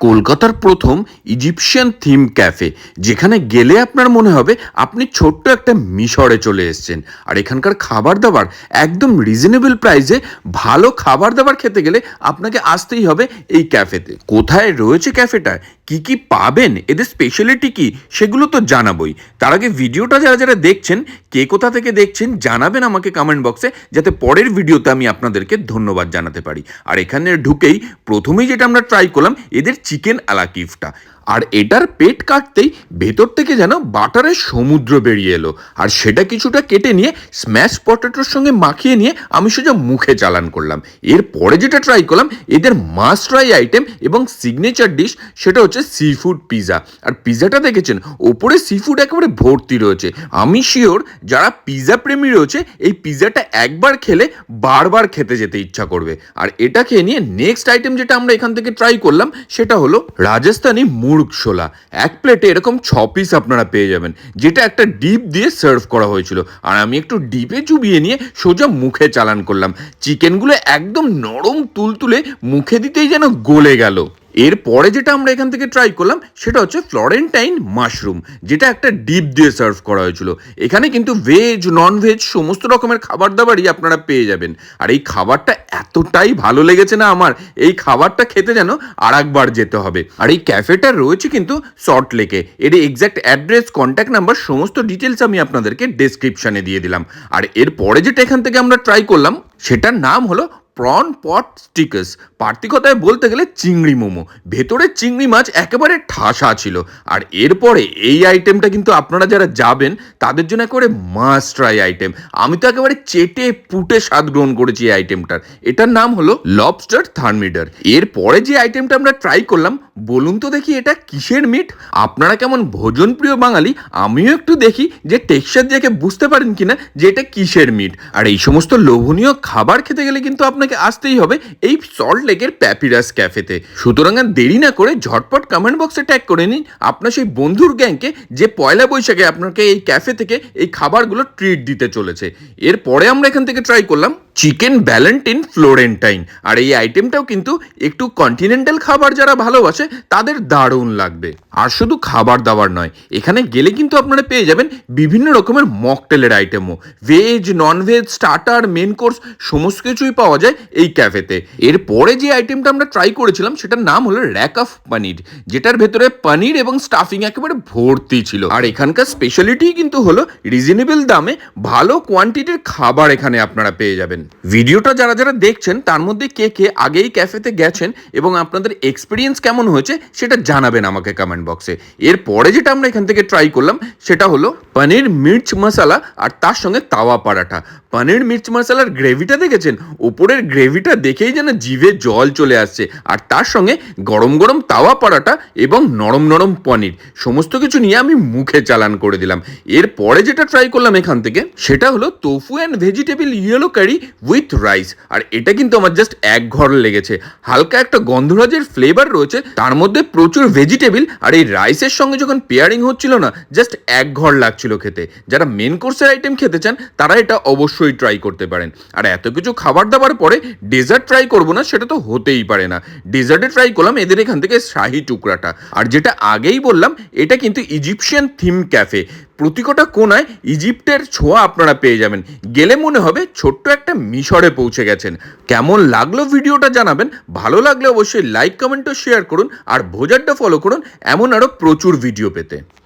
কলকাতার প্রথম Egyptian theme cafe যেখানে গেলে আপনার মনে হবে আপনি ছোট্ট একটা মিশরে চলে এসছেন। আর এখানকার খাবার দাবার একদম রিজনেবল প্রাইসে ভালো খাবার দাবার খেতে গেলে আপনাকে আসতেই হবে এই ক্যাফেতে কোথায় রয়েছে ক্যাফেটা কি কি পাবেন? এদের স্পেশালিটি কি? সেগুলো তো জানাবই। তার আগে ভিডিওটা যারা যারা দেখছেন, কে কোথা থেকে দেখছেন, জানাবেন আমাকে কমেন্ট বক্সে যাতে পরের ভিডিওতে আমি আপনাদেরকে ধন্যবাদ জানাতে পারি। আর এখানে ঢুকেই প্রথমেই যেটা আমরা ট্রাই করলাম, এদের চিকেন আলাকিফটা আর এটার পেট কাটতেই ভেতর থেকে যেন বাটারের সমুদ্র বেরিয়ে এলো। আর সেটা কিছুটা কেটে নিয়ে স্ম্যাশ পটেটোর সঙ্গে মাখিয়ে নিয়ে আমি সোজা মুখে চালান করলাম। এরপরে যেটা ট্রাই করলাম, এদের মাস্ট ট্রাই আইটেম এবং সিগনেচার ডিশ সেটা হচ্ছে সি ফুড পিৎজা আর পিৎজাটা দেখেছেন? ওপরে সি ফুড একেবারে ভর্তি রয়েছে। আমি শিওর যারা পিৎজা প্রেমী রয়েছে, এই পিৎজাটা একবার খেলে বারবার খেতে যেতে ইচ্ছা করবে। আর এটা খেয়ে নিয়ে নেক্সট আইটেম যেটা আমরা এখান থেকে ট্রাই করলাম, সেটা হলো রাজস্থানি মুরগ ছোলা। এক প্লেটে এরকম ছ পিস আপনারা পেয়ে যাবেন, যেটা একটা ডিপ দিয়ে সার্ভ করা হয়েছিল। আর আমি একটু ডিপে চুবিয়ে নিয়ে সোজা মুখে চালান করলাম। চিকেনগুলো একদম নরম তুলতুলে মুখে দিতেই যেন গলে গেল। এরপরে যেটা আমরা এখান থেকে ট্রাই করলাম, সেটা হচ্ছে ফ্লরেন্টাইন মাশরুম যেটা একটা ডিপ দিয়ে সার্ভ করা হয়েছিল। এখানে কিন্তু ভেজ নন ভেজ সমস্ত রকমের খাবার দাবারই আপনারা পেয়ে যাবেন। আর এই খাবারটা এতটাই ভালো লেগেছে না আমার, এই খাবারটা খেতে যেন আর একবার যেতে হবে। আর এই ক্যাফেটা রয়েছে কিন্তু সল্ট লেকে এর এক্স্যাক্ট অ্যাড্রেস কন্ট্যাক্ট নাম্বার সমস্ত ডিটেলস আমি আপনাদেরকে ডেসক্রিপশানে দিয়ে দিলাম। আর এরপরে যেটা এখান থেকে আমরা ট্রাই করলাম, সেটার নাম হলো প্রন পট স্টিকস পার্থিকতায় বলতে গেলে চিংড়ি মোমো। ভেতরে চিংড়ি মাছ একেবারে ঠাসা ছিল। আর এরপরে এই আইটেমটা কিন্তু আপনারা যারা যাবেন, তাদের জন্য একেবারে মাস্ট ট্রাই আইটেম আমি তো একেবারে চেটে পুটে স্বাদ গ্রহণ করেছি এই আইটেমটার এটার নাম হলো লবস্টার থার্মিডার এরপরে যে আইটেমটা আমরা ট্রাই করলাম বলুন তো দেখি এটা কিসের মিট? আপনারা কেমন ভোজন প্রিয় বাঙালি, আমিও একটু দেখি যে টেক্সচার দেখে বুঝতে পারেন কিনা যে এটা কিসের মিট। আর এই সমস্ত লোভনীয় খাবার খেতে গেলে কিন্তু আপনাকে আসতেই হবে এই সল্ট লেকের প্যাপিরাস ক্যাফেতে সুতরাং আর দেরি না করে ঝটপট কমেন্ট বক্সে ট্যাগ করে নিন আপনার সেই বন্ধুর গ্যাংকে যে পয়লা বৈশাখে আপনাকে এই ক্যাফে থেকে এই খাবারগুলো ট্রিট দিতে চলেছে। এরপরে আমরা এখান থেকে ট্রাই করলাম চিকেন ভ্যালেন্টিন ফ্লোরেন্টাইন। আর এই আইটেমটাও কিন্তু একটু কন্টিনেন্টাল খাবার যারা ভালোবাসে, তাদের দারুণ লাগবে। আর শুধু খাবার দাবার নয়, এখানে গেলে কিন্তু আপনারা পেয়ে যাবেন বিভিন্ন রকমের মকটেলের আইটেমও। Veg non veg starter main course সমস্ত কিছুই পাওয়া যায় এই ক্যাফেতে এরপরে যে আইটেমটা আমরা ট্রাই করেছিলাম, সেটার নাম হলো র্যাক অফ পনির যেটার ভেতরে পনির এবং স্টাফিং একেবারে ভর্তি ছিল। আর এখানকার স্পেশালিটি কিন্তু হলো রিজনেবল দামে ভালো কোয়ান্টিটির খাবার এখানে আপনারা পেয়ে যাবেন। ভিডিওটা যারা যারা দেখছেন, তার মধ্যে কে কে আগেই ক্যাফেতে গেছেন এবং আপনাদের এক্সপিরিয়েন্স কেমন হয়েছে, সেটা জানাবেন আমাকে কমেন্ট বক্সে এরপরে যেটা আমরা এখান থেকে ট্রাই করলাম, সেটা হলো পনির মির্চ মশালা আর তার সঙ্গে তাওয়া পরাঠা। পনির মির্চ মশলার গ্রেভিটা দেখেছেন? ওপরের গ্রেভিটা দেখেই যেন জিভে জল চলে আসছে। আর তার সঙ্গে গরম গরম তাওয়া পাড়াটা এবং নরম নরম পনির, সমস্ত কিছু নিয়ে আমি মুখে চালান করে দিলাম। এরপরে যেটা ট্রাই করলাম এখান থেকে, সেটা হলো tofu and vegetable yellow curry with rice আর এটা কিন্তু আমার জাস্ট এক ঘর লেগেছে। হালকা একটা গন্ধরাজের ফ্লেভার রয়েছে, তার মধ্যে প্রচুর ভেজিটেবল আর এই রাইসের সঙ্গে যখন পেয়ারিং হচ্ছিল না জাস্ট এক ঘর লাগছিল খেতে। যারা মেন কোর্সের আইটেম খেতে চান, তারা এটা অবশ্যই ট্রাই করতে পারেন। আর এত কিছু খাবার দাবার পরে ডেজার্ট ট্রাই করব না, সেটা তো হতেই পারে না। ডেজার্টে ট্রাই করলাম, এদের এখান থেকে শাহি টুকরাটা। আর যেটা আগেই বললাম, এটা কিন্তু ইজিপশিয়ান থিম ক্যাফে প্রতিকটা কোনায় ইজিপ্টের ছোঁয়া আপনারা পেয়ে যাবেন। গেলে মনে হবে ছোট্ট একটা মিশরে পৌঁছে গেছেন। কেমন লাগল ভিডিওটা জানাবেন। ভালো লাগলে অবশ্যই লাইক কমেন্ট ও শেয়ার করুন। আর ভোজারটা ফলো করুন। এমন আরও প্রচুর ভিডিও পেতে।